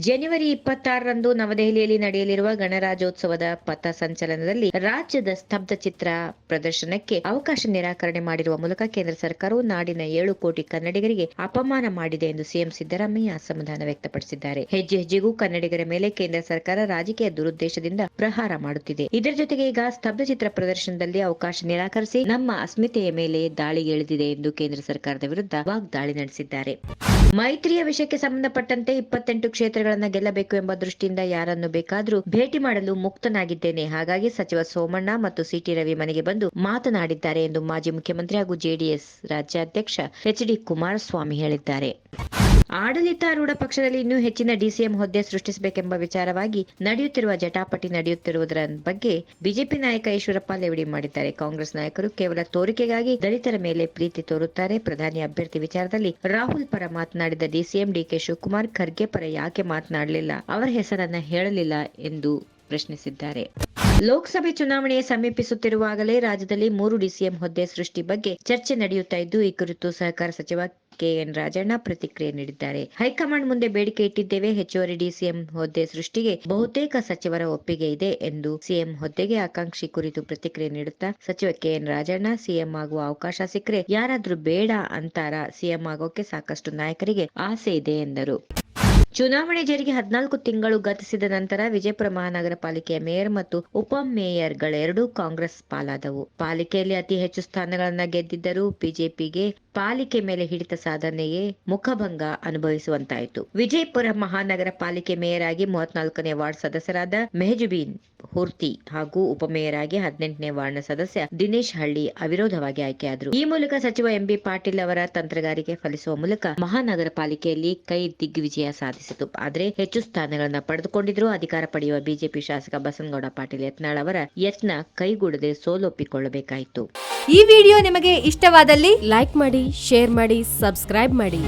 ಜನವರಿ ಇಪ್ಪತ್ತಾರರಂದು ನವದೆಹಲಿಯಲ್ಲಿ ನಡೆಯಲಿರುವ ಗಣರಾಜ್ಯೋತ್ಸವದ ಪಥ ಸಂಚಲನದಲ್ಲಿ ರಾಜ್ಯದ ಸ್ತಬ್ಧ ಚಿತ್ರ ಪ್ರದರ್ಶನಕ್ಕೆ ಅವಕಾಶ ನಿರಾಕರಣೆ ಮಾಡಿರುವ ಮೂಲಕ ಕೇಂದ್ರ ಸರ್ಕಾರವು ನಾಡಿನ ಏಳು ಕೋಟಿ ಕನ್ನಡಿಗರಿಗೆ ಅಪಮಾನ ಮಾಡಿದೆ ಎಂದು ಸಿಎಂ ಸಿದ್ದರಾಮಯ್ಯ ಅಸಮಾಧಾನ ವ್ಯಕ್ತಪಡಿಸಿದ್ದಾರೆ. ಹೆಜ್ಜೆ ಹೆಜ್ಜೆಗೂ ಕನ್ನಡಿಗರ ಮೇಲೆ ಕೇಂದ್ರ ಸರ್ಕಾರ ರಾಜಕೀಯ ದುರುದ್ದೇಶದಿಂದ ಪ್ರಹಾರ ಮಾಡುತ್ತಿದೆ. ಇದರ ಜೊತೆಗೆ ಈಗ ಸ್ತಬ್ಧ ಚಿತ್ರ ಪ್ರದರ್ಶನದಲ್ಲಿ ಅವಕಾಶ ನಿರಾಕರಿಸಿ ನಮ್ಮ ಅಸ್ಮಿತೆಯ ಮೇಲೆ ದಾಳಿಗೆ ಇಳಿದಿದೆ ಎಂದು ಕೇಂದ್ರ ಸರ್ಕಾರದ ವಿರುದ್ಧ ವಾಗ್ದಾಳಿ ನಡೆಸಿದ್ದಾರೆ. ಮೈತ್ರಿಯ ವಿಷಯಕ್ಕೆ ಸಂಬಂಧಪಟ್ಟಂತೆ ಇಪ್ಪತ್ತೆಂಟು ಕ್ಷೇತ್ರಗಳನ್ನು ಗೆಲ್ಲಬೇಕು ಎಂಬ ದೃಷ್ಟಿಯಿಂದ ಯಾರನ್ನು ಬೇಕಾದರೂ ಭೇಟಿ ಮಾಡಲು ಮುಕ್ತನಾಗಿದ್ದೇನೆ. ಹಾಗಾಗಿ ಸಚಿವ ಸೋಮಣ್ಣ ಮತ್ತು ಸಿಟಿ ರವಿ ಮನೆಗೆ ಬಂದು ಮಾತನಾಡಿದ್ದಾರೆ ಎಂದು ಮಾಜಿ ಮುಖ್ಯಮಂತ್ರಿ ಹಾಗೂ ಜೆಡಿಎಸ್ ರಾಜ್ಯಾಧ್ಯಕ್ಷ ಎಚ್ ಡಿ ಕುಮಾರಸ್ವಾಮಿ ಹೇಳಿದ್ದಾರೆ. ಆಡಳಿತಾರೂಢ ಪಕ್ಷದಲ್ಲಿ ಇನ್ನೂ ಹೆಚ್ಚಿನ ಡಿಸಿಎಂ ಹುದ್ದೆ ಸೃಷ್ಟಿಸಬೇಕೆಂಬ ವಿಚಾರವಾಗಿ ನಡೆಯುತ್ತಿರುವ ಜಟಾಪಟಿ ನಡೆಯುತ್ತಿರುವುದರ ಬಗ್ಗೆ ಬಿಜೆಪಿ ನಾಯಕ ಈಶ್ವರಪ್ಪ ಲೇವಡಿ ಮಾಡಿದ್ದಾರೆ. ಕಾಂಗ್ರೆಸ್ ನಾಯಕರು ಕೇವಲ ತೋರಿಕೆಗಾಗಿ ದಲಿತರ ಮೇಲೆ ಪ್ರೀತಿ ತೋರುತ್ತಾರೆ. ಪ್ರಧಾನಿ ಅಭ್ಯರ್ಥಿ ವಿಚಾರದಲ್ಲಿ ರಾಹುಲ್ ಪರ ಮಾತನಾಡಿದ ಡಿಸಿಎಂ ಡಿಕೆ ಶಿವಕುಮಾರ್, ಖರ್ಗೆ ಪರ ಯಾಕೆ ಮಾತನಾಡಲಿಲ್ಲ? ಅವರ ಹೆಸರನ್ನ ಹೇಳಲಿಲ್ಲ ಎಂದು ಪ್ರಶ್ನಿಸಿದ್ದಾರೆ. ಲೋಕಸಭೆ ಚುನಾವಣೆ ಸಮೀಪಿಸುತ್ತಿರುವಾಗಲೇ ರಾಜ್ಯದಲ್ಲಿ ಮೂರು ಡಿಸಿಎಂ ಹುದ್ದೆ ಸೃಷ್ಟಿ ಬಗ್ಗೆ ಚರ್ಚೆ ನಡೆಯುತ್ತಾ ಇದ್ದು, ಈ ಕುರಿತು ಸಹಕಾರ ಸಚಿವ ಕೆಎನ್ ರಾಜಣ್ಣ ಪ್ರತಿಕ್ರಿಯೆ ನೀಡಿದ್ದಾರೆ. ಹೈಕಮಾಂಡ್ ಮುಂದೆ ಬೇಡಿಕೆ ಇಟ್ಟಿದ್ದೇವೆ. ಹೆಚ್ಚುವರಿ ಡಿಸಿಎಂ ಹುದ್ದೆ ಸೃಷ್ಟಿಗೆ ಬಹುತೇಕ ಸಚಿವರ ಒಪ್ಪಿಗೆ ಇದೆ ಎಂದು ಸಿಎಂ ಹುದ್ದೆಗೆ ಆಕಾಂಕ್ಷಿ ಕುರಿತು ಪ್ರತಿಕ್ರಿಯೆ ನೀಡುತ್ತಾ ಸಚಿವ ಕೆಎನ್ ರಾಜಣ್ಣ, ಸಿಎಂ ಆಗುವ ಅವಕಾಶ ಸಿಕ್ಕರೆ ಯಾರಾದ್ರೂ ಬೇಡ ಅಂತಾರ? ಸಿಎಂ ಆಗೋಕೆ ಸಾಕಷ್ಟು ನಾಯಕರಿಗೆ ಆಸೆ ಇದೆ ಎಂದರು. ಚುನಾವಣೆ ಜರಿಗೆ ಹದಿನಾಲ್ಕು ತಿಂಗಳು ಗತಿಸಿದ ನಂತರ ವಿಜಯಪುರ ಮಹಾನಗರ ಪಾಲಿಕೆಯ ಮೇಯರ್ ಮತ್ತು ಉಪ ಮೇಯರ್ಗಳೆರಡೂ ಕಾಂಗ್ರೆಸ್ ಪಾಲಾದವು. ಪಾಲಿಕೆಯಲ್ಲಿ ಅತಿ ಹೆಚ್ಚು ಸ್ಥಾನಗಳನ್ನ ಗೆದ್ದಿದ್ದರೂ ಬಿಜೆಪಿಗೆ ಪಾಲಿಕೆ ಮೇಲೆ ಹಿಡಿತ ಸಾಧನೆಯೇ ಮುಖಭಂಗ ಅನುಭವಿಸುವಂತಾಯಿತು. ವಿಜಯಪುರ ಮಹಾನಗರ ಪಾಲಿಕೆ ಮೇಯರ್ ಆಗಿ ಮೂವತ್ನಾಲ್ಕನೇ ವಾರ್ಡ್ ಸದಸ್ಯರಾದ ಮೆಹಜುಬೀನ್ ಹುರ್ತಿ ಹಾಗೂ ಉಪಮೇಯರ್ ಆಗಿ ಹದಿನೆಂಟನೇ ವಾರ್ಡ್ನ ಸದಸ್ಯ ದಿನೇಶ್ ಹಳ್ಳಿ ಅವಿರೋಧವಾಗಿ ಆಯ್ಕೆಯಾದರು. ಈ ಮೂಲಕ ಸಚಿವ ಎಂಬಿ ಪಾಟೀಲ್ ಅವರ ತಂತ್ರಗಾರಿಕೆ ಫಲಿಸುವ ಮೂಲಕ ಮಹಾನಗರ ಪಾಲಿಕೆಯಲ್ಲಿ ಕೈ ದಿಗ್ವಿಜಯ ಸಾಧಿಸಿತು ಆದರೆ ಹೆಚ್ಚು ಸ್ಥಾನಗಳನ್ನು ಪಡೆದುಕೊಂಡಿದ್ರು ಅಧಿಕಾರ ಪಡೆಯುವ ಬಿಜೆಪಿ ಶಾಸಕ ಬಸನಗೌಡ ಪಾಟೀಲ್ ಯತ್ನಾಳ್ ಅವರ ಯತ್ನ ಕೈಗೂಡದೆ ಸೋಲೊಪ್ಪಿಕೊಳ್ಳಬೇಕಾಯಿತು. ಈ ವಿಡಿಯೋ ನಿಮಗೆ ಇಷ್ಟವಾದಲ್ಲಿ ಲೈಕ್ ಮಾಡಿ, ಶೇರ್ ಮಾಡಿ, ಸಬ್ಸ್ಕ್ರೈಬ್ ಮಾಡಿ.